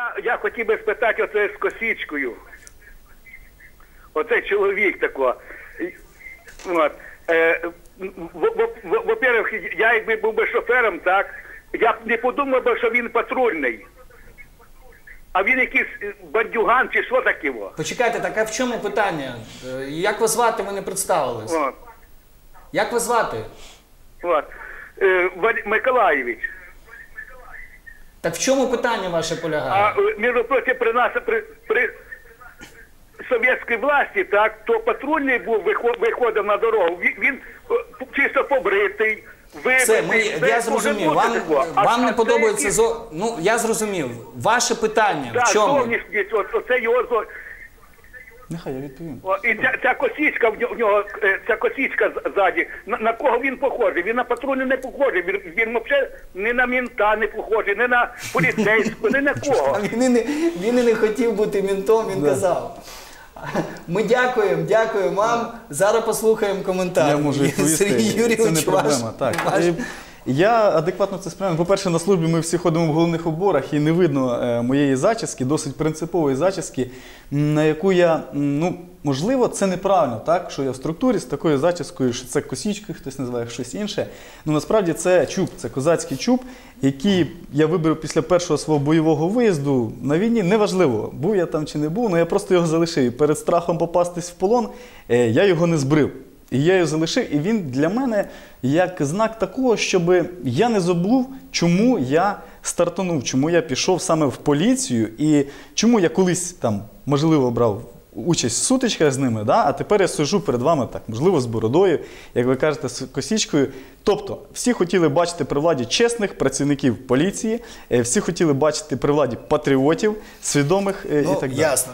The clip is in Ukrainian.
Я, я хотів би спитати оце з косічкою. Оцей чоловік такого. І- От. Е, Во-первых, я якби був би шофером, так, я б не подумав би, що він патрульний. А він якийсь е, бандюган чи що таке? во? Почекайте, так а в чому питання? Е, Як вас звати, ви не представились? От. Як вас звати? От. Е, Миколаєвич. Так в чому питання ваше полягає? А, між прочим, при нас при, при совєтській власті, так, то патрульний був вихо- виходив на дорогу. Він, він е, чисто побритий. Все, ми, я зрозумів. Вам, вам а не подобається зо... Ну, я зрозумів. Ваше питання в чому? зовнішність, оце його Нехай я відповім. О, І ця, ця косічка в нього, в нього е, ця косічка з- ззаді, на, на кого він похожий? Він на патрульну не похожий. Він, він взагалі не на мінта не похожий, не на поліцейського, не на кого. А Він і не, він і не хотів бути мінтом, він казав. Ми дякуємо, дякуємо вам. Зараз послухаємо коментар. Я можу відповісти. Сергій це не ваш- проблема. Так. ваш- Е, Я адекватно це сприймаю. По-перше, на службі ми всі ходимо в головних уборах і не видно е, моєї зачіски, досить принципової зачіски, на яку я, ну, можливо, це неправильно, так, що я в структурі з такою зачіскою, що це косічкою, хтось називає щось інше. Ну насправді це чуб, це козацький чуб, який я вибрав після першого свого бойового виїзду на війні. Неважливо, був я там чи не був, але я просто його залишив. І перед страхом попастись в полон е, я його не збрив. І я його залишив, і він для мене як знак такого, щоб я не забув, чому я стартанув, чому я пішов саме в поліцію, і чому я колись там, можливо, брав участь в сутичках з ними, да? а тепер я сижу перед вами так, можливо, з бородою, як ви кажете, з косічкою. Тобто, всі хотіли бачити при владі чесних працівників поліції, е, всі хотіли бачити при владі патріотів, свідомих е, Ну, і так далі. ясно.